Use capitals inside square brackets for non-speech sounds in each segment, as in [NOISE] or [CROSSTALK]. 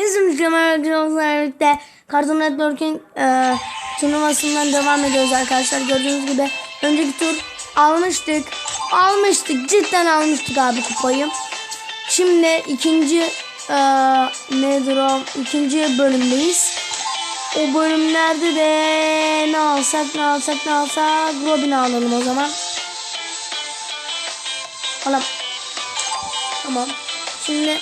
Hepsi mükemmel arkadaşlarla birlikte Cartoon Network'ün e, turnuvasından devam ediyoruz arkadaşlar. Gördüğünüz gibi önceki tur almıştık. Almıştık. Cidden almıştık abi kupayı. Şimdi ikinci e, nedir o? İkinci bölümdeyiz. O bölümlerde de ne alsak ne alsak ne alsak Robin'i alalım o zaman. Alalım. Tamam. Şimdi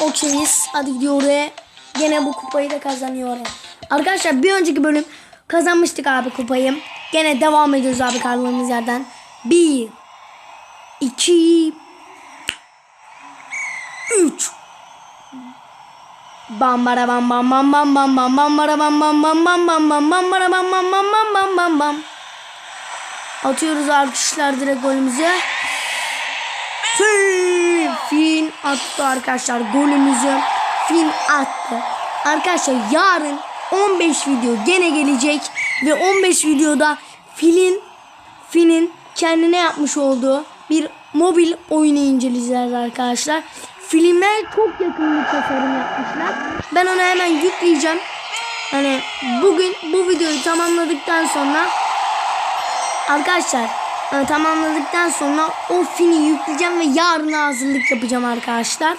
okeyiz. Hadi gidiyor oraya. Gene bu kupayı da kazanıyor oraya. Arkadaşlar bir önceki bölüm kazanmıştık abi kupayı. Gene devam ediyoruz abi kaldığımız yerden. Bir. iki, Üç. Bam bara bam bam bam bam bam bam bam bara bam bam bam bam bam bam bam bara bam bam bam bam bam bam bam. Atıyoruz arkadaşlar direkt golümüzü. Fin, fin attı arkadaşlar golümüzü. Fin attı. Arkadaşlar yarın 15 video gene gelecek ve 15 videoda Fil'in Fin'in kendine yapmış olduğu bir mobil oyunu inceleyeceğiz arkadaşlar. Filme çok yakın bir tasarım yapmışlar. Ben onu hemen yükleyeceğim. Hani bugün bu videoyu tamamladıktan sonra Arkadaşlar e, tamamladıktan sonra o fini yükleyeceğim ve yarın hazırlık yapacağım arkadaşlar.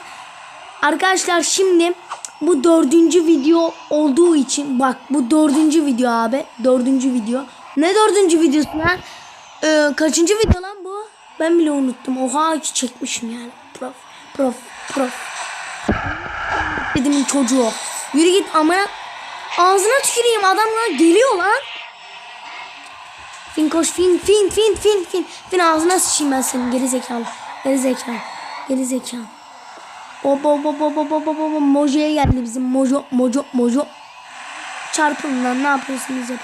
Arkadaşlar şimdi bu dördüncü video olduğu için bak bu dördüncü video abi. Dördüncü video. Ne dördüncü videosu lan? E, kaçıncı video lan bu? Ben bile unuttum. Oha ki çekmişim yani. Prof, prof, prof. Dedim çocuğu. Yürü git amına. Ağzına tüküreyim adamlar geliyor lan. Fin koş fin fin fin fin fin. Fin ağzına sıçayım ben senin geri zekalı. Geri zekalı. Geri zekalı. Hop hop hop hop hop hop. Mojo'ya geldi bizim mojo mojo mojo. Çarpın lan ne yapıyorsunuz hep.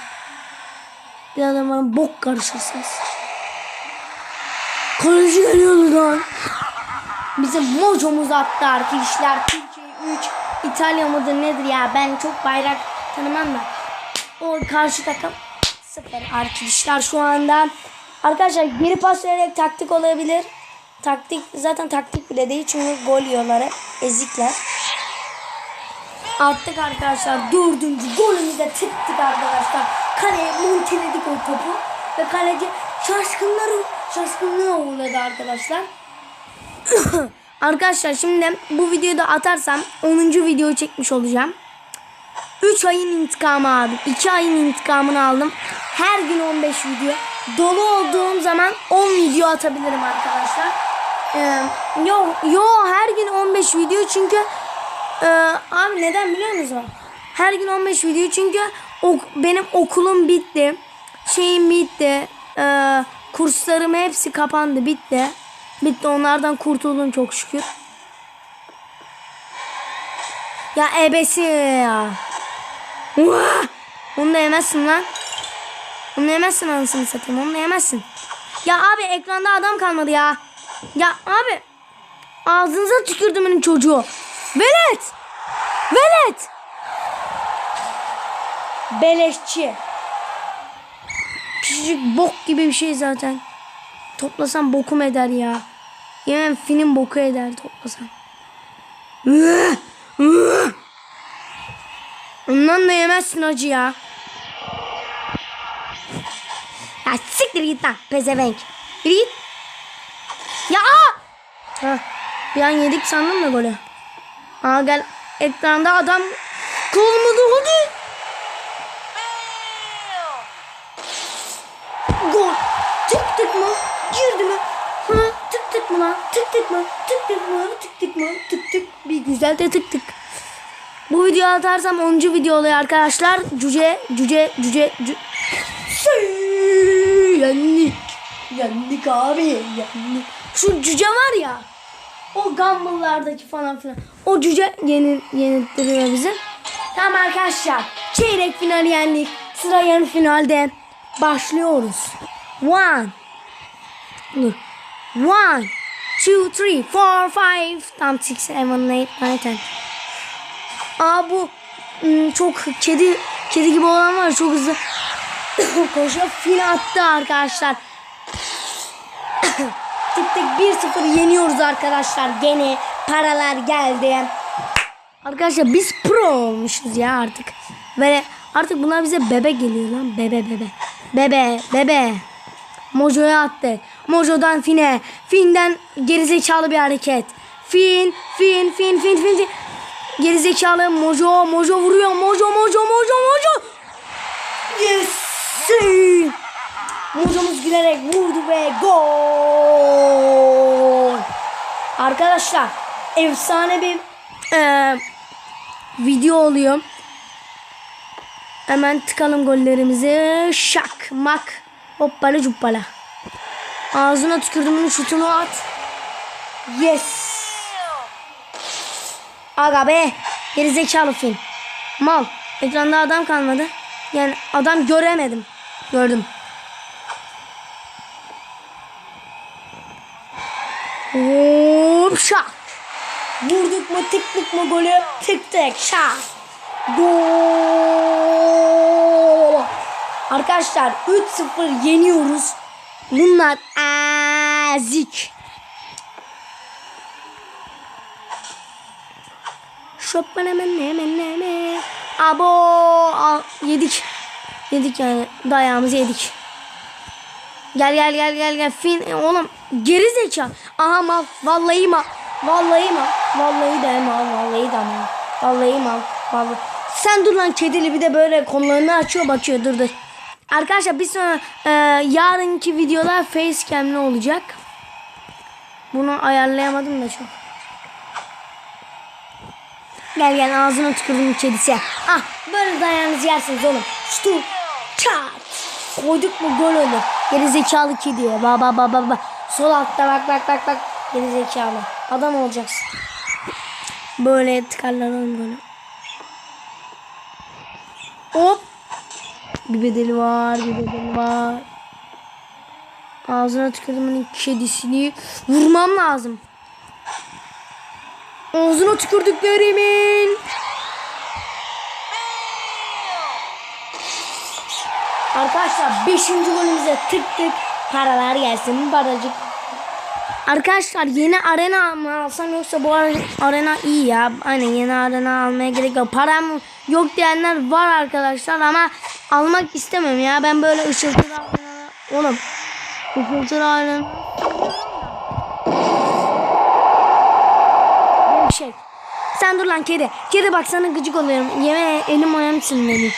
Bir adam bana bok karışırsınız. Kaleci geliyordu lan. Bizim mocomuz attı arkadaşlar. Türkiye 3. İtalya mıdır nedir ya ben çok bayrak tanımam da. O karşı takım sıfır arkadaşlar şu anda. Arkadaşlar geri pas vererek taktik olabilir. Taktik zaten taktik bile değil çünkü gol yiyorlar. Ezikler. Attık arkadaşlar. Dördüncü golümüze tıktık arkadaşlar. Kaleye monteledik o topu. Ve kaleci şaşkınları şaşkınlığa uğradı arkadaşlar. [COUGHS] arkadaşlar şimdi bu videoyu da atarsam 10. videoyu çekmiş olacağım. 3 ayın intikamı abi. 2 ayın intikamını aldım. Her gün 15 video. Dolu olduğum zaman 10 video atabilirim arkadaşlar. Ee, yo, yo her gün 15 video çünkü e, abi neden biliyor musunuz? Her gün 15 video çünkü ok, benim okulum bitti. Şeyim bitti. Ee, kurslarım hepsi kapandı bitti. Bitti onlardan kurtuldum çok şükür. Ya ebesi ya. Uah! Onu da yemezsin lan. Onu yemezsin anasını satayım. Onu da yemezsin. Ya abi ekranda adam kalmadı ya. Ya abi. Ağzınıza tükürdüm benim çocuğu. Velet. Velet. Beleşçi. Küçücük bok gibi bir şey zaten. Toplasam bokum eder ya. Yemem film boku eder toplasam. Ondan da yemezsin acı ya. Ya siktir git lan pezevenk. Yürü git. Ya aa! Heh, bir an yedik sandım da golü. Aa gel ekranda adam kolmadı hadi. Gol. Tık tık mı? Girdi mi? Ha, tık tık mı lan? Tık tık mı? Tık tık mı? Tık tık mı? Tık tık. Bir güzel de tık tık. Video atarsam 10. video oluyor arkadaşlar. Cüce, cüce, cüce, cü... Sıyy, Yendik. Yendik abi. Yendik. Şu cüce var ya. O Gumball'lardaki falan filan. O cüce yeni, yenilttiriyor bizi. Tamam arkadaşlar. Çeyrek final yendik. Sıra yarı finalde. Başlıyoruz. One. Dur. One. Two, three, four, five. Tam six, seven, eight, nine, ten. Aa bu ım, çok kedi kedi gibi olan var çok hızlı [COUGHS] koşuyor. Fil attı arkadaşlar. [COUGHS] tık tık 1-0 yeniyoruz arkadaşlar. Gene paralar geldi. Arkadaşlar biz pro olmuşuz ya artık. Ve artık bunlar bize bebe geliyor lan. Bebe bebe. Bebe bebe. Mojo'ya attı. Mojo'dan Fin'e. Fin'den gerizekalı bir hareket. Fin, Fin, Fin, Fin, Fin. fin. Gerizekalı Mojo, Mojo vuruyor. Mojo, Mojo, Mojo, Mojo. Yes! Mojomuz gülerek vurdu ve gol. Arkadaşlar efsane bir eee, video oluyor. Hemen tıkalım gollerimizi. Şak mak hoppala cuppala. Ağzına tükürdümün şutunu at. Yes. Aga be. Gerizekalı film. Mal. Ekranda adam kalmadı. Yani adam göremedim. Gördüm. Hop şak. Vurduk mu tıktık mı golü tık tık şak. Gol. Arkadaşlar 3-0 yeniyoruz. Bunlar ezik. Şopman hemen. Abo Al, yedik. Yedik yani dayağımızı yedik. Gel gel gel gel gel. Fin e, oğlum geri zeka. Aha mal. Vallahi mal. Vallahi mal. Vallahi de mal. Vallahi de mal. Vallahi mal. Vallahi. Sen dur lan kedili bir de böyle kollarını açıyor bakıyor dur dur. Arkadaşlar bir sonra e, yarınki videolar facecam'li olacak. Bunu ayarlayamadım da çok. Gel gel ağzına tükürdüm kedisi. Ah böyle dayanınızı yersiniz oğlum. Ştu çat. Koyduk mu gol olur. Geri zekalı kedi. Ba ba ba ba ba. Sol altta bak bak bak bak. Geri zekalı. Adam olacaksın. Böyle tıkarlar oğlum böyle. Hop. Bir bedeli var, bir bedeli var. Ağzına tükürdüm kedisini. Vurmam lazım. Ağzına tükürdüklerimin. Arkadaşlar 5. golümüze tık tık paralar gelsin paracık. Arkadaşlar yeni arena mı alsam yoksa bu arena iyi ya. Aynen yeni arena almaya gerek yok. Param yok diyenler var arkadaşlar ama almak istemem ya. Ben böyle ışıltılı arena... Oğlum ışıltılı arena... Bir şey. Sen dur lan kedi. Kedi bak sana gıcık oluyorum. Yeme elim ayağım sinirleniyor.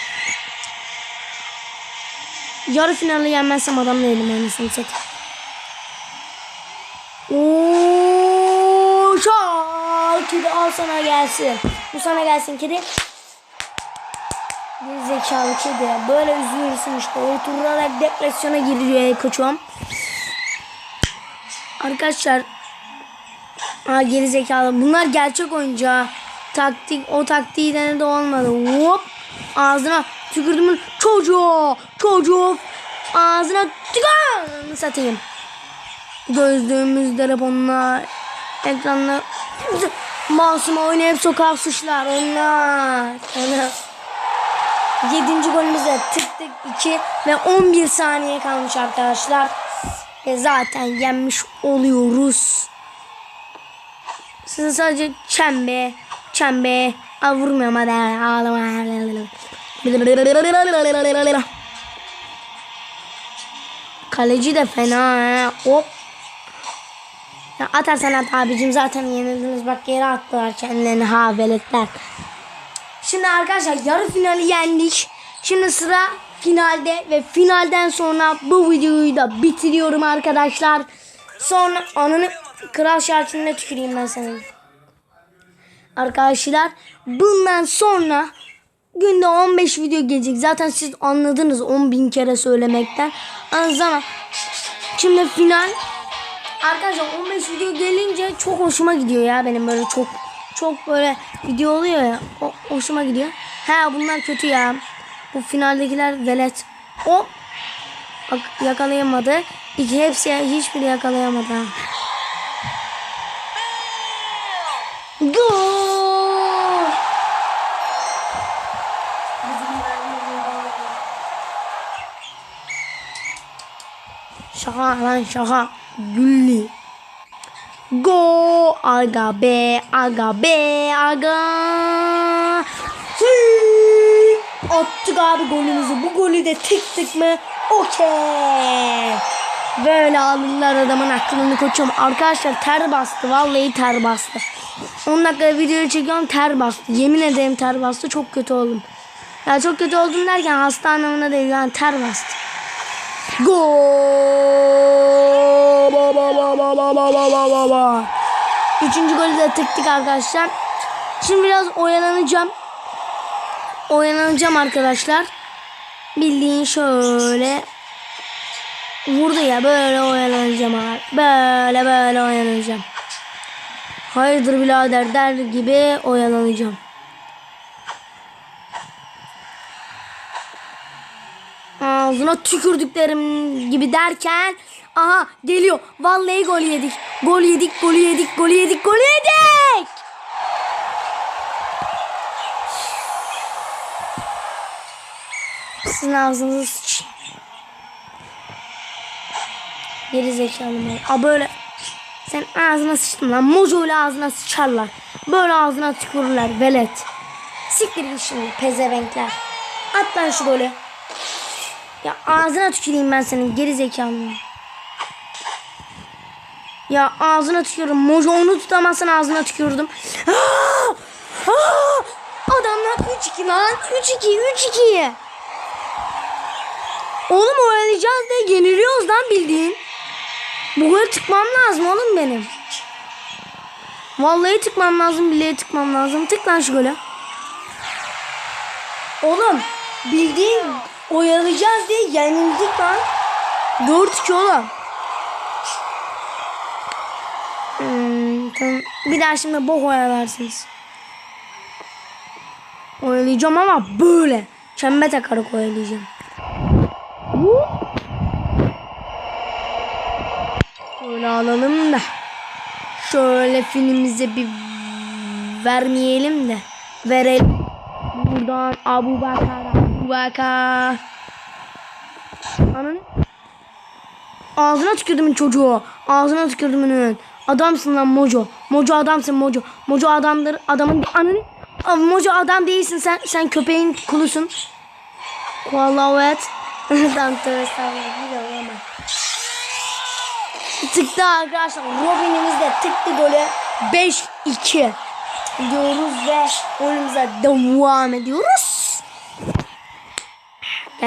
Yarı finali yenmezsem adam değilim anasını satayım. Ooo kedi al sana gelsin. Bu sana gelsin kedi. Bir zekalı kedi. Böyle üzülürsün işte. Oturarak depresyona giriyor koçum. Arkadaşlar Aa geri zekalı. Bunlar gerçek oyuncu ha. Taktik o taktiği denedi olmadı. Hop. Ağzına tükürdüm. Çocuğu. Çocuğu. Ağzına tükür. Satayım. Gözlüğümüz, telefonlar, ekranlar. Masum oynayıp sokak suçlar. Onlar. Onlar. Yedinci golümüzde tık tık 2 ve 11 saniye kalmış arkadaşlar. Ve zaten yenmiş oluyoruz. Size sadece çembe, çembe. Aa, vurmuyorum hadi ağlama. Kaleci de fena he. Hop. Ya atarsan at abicim zaten yenildiniz. Bak geri attılar kendilerini ha veletler. Şimdi arkadaşlar yarı finali yendik. Şimdi sıra finalde ve finalden sonra bu videoyu da bitiriyorum arkadaşlar. Sonra ananı kral şarkısına tüküreyim ben senin. Arkadaşlar bundan sonra günde 15 video gelecek. Zaten siz anladınız 10 bin kere söylemekten. Ama şimdi final Arkadaşlar 15 video gelince çok hoşuma gidiyor ya benim böyle çok çok böyle video oluyor ya o, hoşuma gidiyor. He bunlar kötü ya. Bu finaldekiler velet. O bak yakalayamadı. İki hepsi hiçbiri yakalayamadı. ha. Şaka lan şaka. Gülli. Go aga be aga be aga. Hıı! Attık abi golümüzü. Bu golü de tık mı? Okey. Böyle alırlar adamın aklını koçum. Arkadaşlar ter bastı. Vallahi ter bastı. 10 dakika video çekiyorum ter bastı. Yemin ederim ter bastı. Çok kötü oldum. Ya çok kötü oldum derken hasta anlamında değil. Yani ter bastı. Gol! Ba, ba, ba, ba, ba, ba, ba, ba, ba, ba. Üçüncü golü de tıktık arkadaşlar. Şimdi biraz oyalanacağım. Oyalanacağım arkadaşlar. Bildiğin şöyle vurdu ya böyle oyalanacağım abi. Böyle böyle oyalanacağım. Hayırdır birader der gibi oyalanacağım. Ağzına tükürdüklerim gibi derken aha geliyor. Vallahi gol yedik. Gol yedik, gol yedik, gol yedik, gol yedik. Sizin ağzınızı sıçayım. Geri zekalı mal. Aa böyle sen ağzına sıçtın lan. Mojo ile ağzına sıçarlar. Böyle ağzına tükürürler velet. Siktir git şimdi pezevenkler. At lan şu golü. Ya ağzına tüküreyim ben senin geri zekalı. Ya ağzına tükürüyorum. Mojo onu tutamazsan ağzına tükürdüm. Aa! [GASPS] Aa! Adamlar 3-2 lan. 3-2 3-2. Oğlum oyalayacağız da yeniliyoruz lan bildiğin. Bu gole tıkmam lazım oğlum benim. Vallahi tıkmam lazım, billahi tıkmam lazım. Tık lan şu gole. Oğlum bildiğin oyalayacağız diye yenildik lan. 4-2 oğlum. Hmm, tamam. Bir daha şimdi bok oyalarsınız. Oyalayacağım ama böyle. Çembe takarak oyalayacağım. Şöyle alalım da. Şöyle filmimize bir vermeyelim de. Verelim. Buradan Abu Bakar, Abu Bakar. Ananı. Ağzına tükürdümün çocuğu. Ağzına tükürdümün. Adamsın lan Mojo. Mojo adamsın Mojo. Mojo adamdır. Adamın ananı. Mojo adam değilsin sen. Sen köpeğin kulusun. Vallahi evet. Tamam [LAUGHS] tövbe. Tıktı arkadaşlar. Robin'imiz de tıktı golü. 5-2 diyoruz ve oyunumuza devam ediyoruz.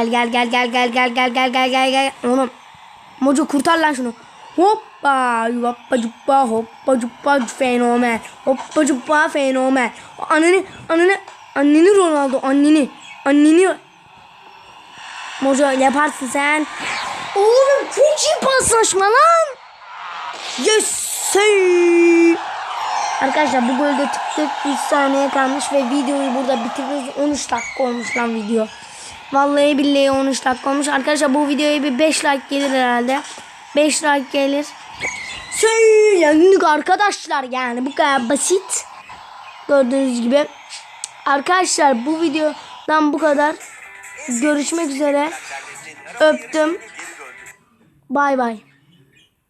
Gel gel gel gel gel gel gel gel gel gel gel. Oğlum. Mojo kurtar lan şunu. Hoppa hoppa cuppa hoppa cuppa fenomen. Hoppa cuppa fenomen. Anneni anneni anneni Ronaldo anneni anneni Mojo yaparsın sen. Oğlum çok iyi paslaşma lan. Yes. Arkadaşlar bu golde tıktık 3 saniye kalmış ve videoyu burada bitiririz. 13 dakika olmuş lan video. Vallahi billahi 13 dakika olmuş. Arkadaşlar bu videoya bir 5 like gelir herhalde. 5 like gelir. Yendik arkadaşlar yani bu kadar basit. Gördüğünüz gibi. Arkadaşlar bu videodan bu kadar. Görüşmek üzere. Öptüm. Bay bay.